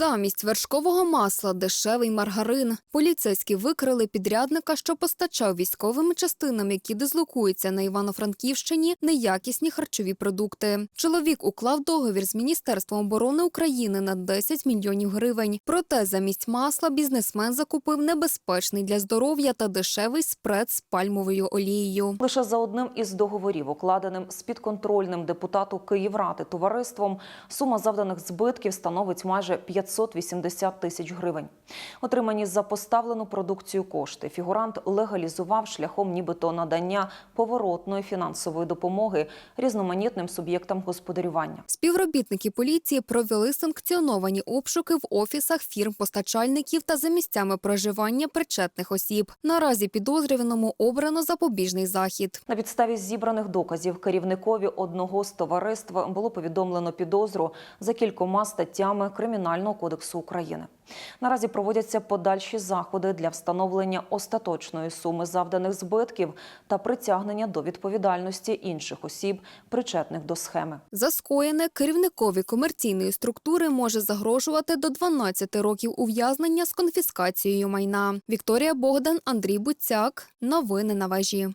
Замість вершкового масла дешевий маргарин. Поліцейські викрили підрядника, що постачав військовим частинам, які дислокуються на Івано-Франківщині, неякісні харчові продукти. Чоловік уклав договір з Міністерством оборони України на 10 мільйонів гривень. Проте замість масла бізнесмен закупив небезпечний для здоров'я та дешевий спред з пальмовою олією. Лише за одним із договорів, укладеним з підконтрольним депутату Київради товариством, сума завданих збитків становить майже 580 тисяч гривень. Отримані за поставлену продукцію кошти фігурант легалізував шляхом нібито надання поворотної фінансової допомоги різноманітним суб'єктам господарювання. Співробітники поліції провели санкціоновані обшуки в офісах фірм-постачальників та за місцями проживання причетних осіб. Наразі підозрюваному обрано запобіжний захід. На підставі зібраних доказів керівникові одного з товариств було повідомлено підозру за кількома статтями Кримінального кодексу України. Наразі проводяться подальші заходи для встановлення остаточної суми завданих збитків та притягнення до відповідальності інших осіб, причетних до схеми. За скоєне керівникові комерційної структури може загрожувати до 12 років ув'язнення з конфіскацією майна. Вікторія Богдан, Андрій Буцяк. Новини на вежі.